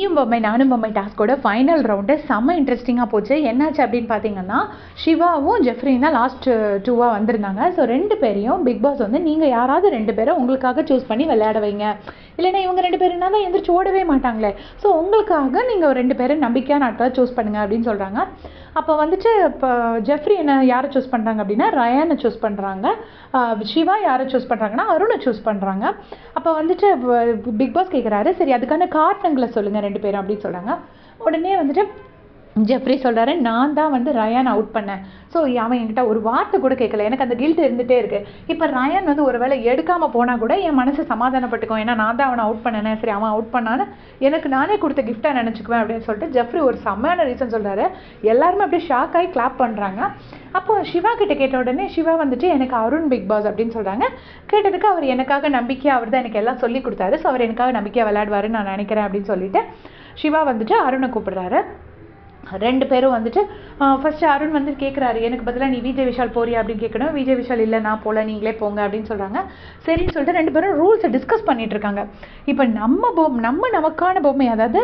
நீயும் பொம்மை நானும் பொம்மை டாஸ்கோட ஃபைனல் ரவுண்டு செம்ம இன்ட்ரெஸ்டிங்காக போச்சு. என்னாச்சு அப்படின்னு பார்த்தீங்கன்னா சிவாவும் ஜெஃப்ரியும் தான் லாஸ்ட் டூவாக வந்திருந்தாங்க. ஸோ ரெண்டு பேரையும் பிக் பாஸ் வந்து நீங்கள் யாராவது ரெண்டு பேரை உங்களுக்காக சூஸ் பண்ணி விளையாட வைங்க. இல்லைன்னா இவங்க ரெண்டு பேரும் தான் எந்திரிச்சு ஓடவே மாட்டாங்களே. ஸோ உங்களுக்காக நீங்கள் ரெண்டு பேரும் நம்பிக்கையான ஆட்களை சூஸ் பண்ணுங்க அப்படின்னு சொல்கிறாங்க அப்போ வந்துட்டு இப்போ ஜெஃப்ரி என்ன யாரை சூஸ் பண்ணுறாங்க அப்படின்னா ரயானை சூஸ் பண்ணுறாங்க சிவா யாரை சூஸ் பண்ணுறாங்கன்னா அருணை சூஸ் பண்ணுறாங்க அப்போ வந்துட்டு பிக் பாஸ் கேட்குறாரு சரி அதுக்கான காரணங்களை சொல்லுங்கள் ரெண்டு பேரும் அப்படின்னு சொல்கிறாங்க உடனே வந்துட்டு ஜெஃப்ரி சொல்கிறாரு நான் தான் வந்து ரயான் அவுட் பண்ணேன். ஸோ அவன் என்கிட்ட ஒரு வார்த்தை கூட கேட்கல. எனக்கு அந்த கில்ட் இருந்துகிட்டே இருக்குது இப்போ ரயான் வந்து ஒரு வேளை எடுக்காமல் போனால் கூட என் மனசு சமாதானப்பட்டுக்கும். ஏன்னா நான் தான் அவனை அவுட் பண்ணேனே. சரி அவன் அவுட் பண்ணான்னு எனக்கு நானே கொடுத்த கிஃப்டாக நினச்சிக்குவேன் அப்படின்னு சொல்லிட்டு ஜெஃப்ரி ஒரு செம்மையான ரீசன் சொல்கிறாரு எல்லாருமே அப்படியே ஷாக் ஆகி கிளாப் பண்ணுறாங்க அப்போ சிவா கிட்ட கேட்ட உடனே சிவா வந்துட்டு எனக்கு அருண் பிக் பாஸ் அப்படின்னு சொல்கிறாங்க கேட்டதுக்கு அவர் எனக்காக நம்பிக்கையாக அவர் தான் எனக்கு எல்லாம் சொல்லி கொடுத்தாரு. ஸோ அவர் எனக்காக நம்பிக்கையாக விளையாடுவாருன்னு நான் நினைக்கிறேன் அப்படின்னு சொல்லிட்டு சிவா வந்துட்டு அருணை கூப்பிடுறாரு. ரெண்டு பேரும் வந்துட்டு ஃபஸ்ட்டு அருண் வந்து கேட்குறாரு எனக்கு பதிலாக நீ விஜய் விஷால் போறியா? அப்படின்னு கேட்கணும் விஜய் விஷால் இல்லை நான் போகல நீங்களே போங்க அப்படின்னு சொல்கிறாங்க சரின்னு சொல்லிட்டு ரெண்டு பேரும் ரூல்ஸை டிஸ்கஸ் பண்ணிட்டு இருக்காங்க. இப்போ நம்ம பொம்மை நம்ம நமக்கான பொம்மை அதாவது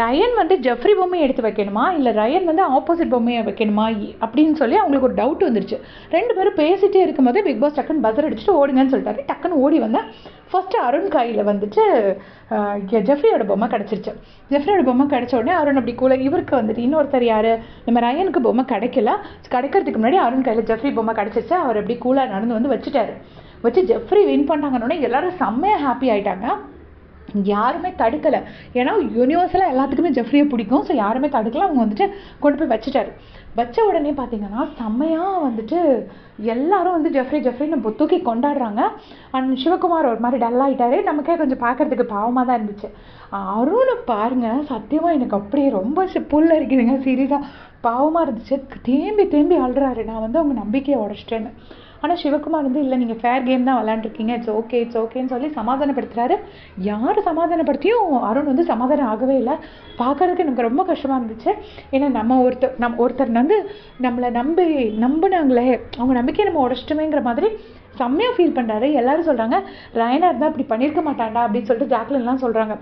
ரயன் வந்து ஜெஃப்ரி பொம்மையை எடுத்து வைக்கணுமா? இல்லை ரயன் வந்து ஆப்போசிட் பொம்மையை வைக்கணுமா? அப்படின்னு சொல்லி அவங்களுக்கு ஒரு டவுட் வந்துருச்சு. ரெண்டு பேரும் பேசிகிட்டே இருக்கும்போது பிக் பாஸ் டக்குன்னு பதர் அடிச்சுட்டு ஓடுங்கன்னு சொல்லிட்டாரு. டக்குன்னு ஓடி வந்தேன் ஃபஸ்ட்டு அருண் கையில் வந்துட்டு ஜெஃப்ரியோட பொம்மை கிடச்சிருச்சு. ஜெஃப்ரியோட பொம்மை கிடச்ச உடனே அருண் அப்படி கூட இவருக்கு வந்துட்டு ஒருத்தர் யார்? நம்ம ரயனுக்கு பொம்மை கிடைக்கல. கிடைக்கிறதுக்கு முன்னாடி அருண் கையில் ஜெஃப்ரி பொம்மை கிடச்சிச்சு. அவர் அப்படி கூலாக நடந்து வந்து வச்சுட்டாரு. வச்சு ஜெஃப்ரி வின் பண்ணாங்கன்னொடனே எல்லாரும் செம்மையாக ஹாப்பி ஆயிட்டாங்க. யாருமே தடுக்கலை. ஏன்னா யூனிவர்ஸலாக எல்லாத்துக்குமே ஜெஃப்ரியை பிடிக்கும். ஸோ யாருமே தடுக்கல. அவங்க வந்துட்டு கொண்டு போய் வச்சுட்டாரு. வச்ச உடனே பார்த்தீங்கன்னா செம்மையாக வந்துட்டு எல்லாரும் வந்து ஜெஃப்ரி ஜெஃப்ரின்னு தூக்கி கொண்டாடுறாங்க. அண்ட் சிவகுமார் ஒரு மாதிரி டல் ஆகிட்டாரு நமக்கே கொஞ்சம் பார்க்கறதுக்கு பாவமாக தான் இருந்துச்சு. அருணை பாருங்க. சத்தியமாக எனக்கு அப்படியே ரொம்ப புல் இருக்குதுங்க சீரியஸாக பாவமாக இருந்துச்சு. தேம்பி தேம்பி அழுறாரு. நான் வந்து அவங்க நம்பிக்கையை உடச்சிட்டேன்னு. ஆனால் சிவகுமார் வந்து இல்லை நீங்கள் ஃபேர் கேம் தான் விளாண்டுருக்கீங்க இட்ஸ் ஓகே இட்ஸ் ஓகேன்னு சொல்லி சமாதானப்படுத்துறாரு. யார் சமாதானப்படுத்தியும் அருண் வந்து சமாதானம் ஆகவே இல்லை. பார்க்கறதுக்கு எனக்கு ரொம்ப கஷ்டமாக இருந்துச்சு. ஏன்னா நம்ம ஒருத்தர் நம் ஒருத்தர் வந்து நம்மளை நம்பி நம்பினாங்களே அவங்க நம்பிக்கையை நம்ம உடச்சிட்டோமேங்கிற மாதிரி செம்மையாக ஃபீல் பண்ணுறாரு எல்லாரும் சொல்கிறாங்க ரயனாக இருந்தால் அப்படி பண்ணியிருக்க மாட்டாண்டா அப்படின்னு சொல்லிட்டு ஜாக்லின்லாம் சொல்கிறாங்க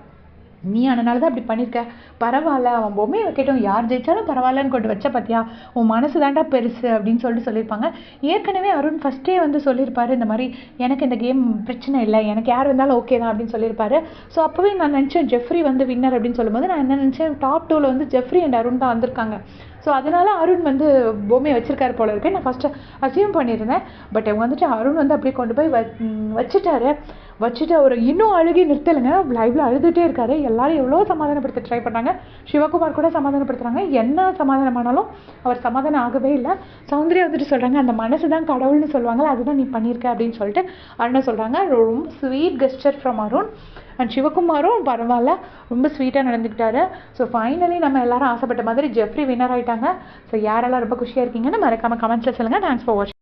நீ அதனால தான் அப்படி பண்ணியிருக்க பரவாயில்ல அவன் பொம்மையை வைக்கட்டும் யார் ஜெயிச்சாலும் பரவாயில்லன்னு கொண்டு வச்ச பார்த்தியா உன் மனசு தாண்டா பெருசு அப்படின்னு சொல்லிட்டு சொல்லியிருப்பாங்க. ஏற்கனவே அருண் ஃபஸ்ட்டே வந்து சொல்லியிருப்பாரு இந்த மாதிரி எனக்கு இந்த கேம் பிரச்சனை இல்லை. எனக்கு யார் வந்தாலும் ஓகே தான் அப்படின்னு சொல்லியிருப்பாரு. ஸோ அப்போவே நான் நினச்சேன் ஜெஃப்ரி வந்து வின்னர் அப்படின்னு சொல்லும்போது நான் என்ன நினச்சேன் டாப் டூவில் வந்து ஜெஃப்ரி அண்ட் அருண் தான் வந்திருக்காங்க. ஸோ அதனால அருண் வந்து பொம்மையை வச்சிருக்காரு போல இருக்கு. நான் ஃபஸ்ட்டு அசியூம் பண்ணியிருந்தேன். பட் அவங்க வந்துட்டு அருண் வந்து அப்படியே கொண்டு போய் வ வச்சுட்டாரு. வச்சுட்டு அவர் இன்னும் அழுகி நிறுத்தலைங்க. லைவ்ல அழுதுகிட்டே இருக்காரு. எல்லாரும் எவ்வளோ சமாதானப்படுத்த ட்ரை பண்ணாங்க. சிவகுமார் கூட சமாதானப்படுத்துகிறாங்க என்ன சமாதானமானாலும் அவர் சமாதானம் ஆகவே இல்லை. சௌந்தர்யா வந்துட்டு சொல்கிறாங்க அந்த மனசு தான் கடவுள்னு சொல்லுவாங்களே அதுதான் நீ பண்ணியிருக்க அப்படின்னு சொல்லிட்டு அருணை சொல்கிறாங்க ரொம்ப sweet gesture from Arun. And சிவகுமாரும் பரவாயில்ல ரொம்ப ஸ்வீட்டாக நடந்துக்கிட்டாரு. ஸோ ஃபைனலி நம்ம எல்லாரும் ஆசைப்பட்ட மாதிரி ஜெஃப்ரி வின்னர் ஆயிட்டாங்க. ஸோ யாரெல்லாம் ரொம்ப குஷியாக இருக்கீங்கன்னு மறக்காமல் கமெண்ட்ஸில் சொல்லுங்கள் தேங்க்ஸ் ஃபார் வாட்சிங்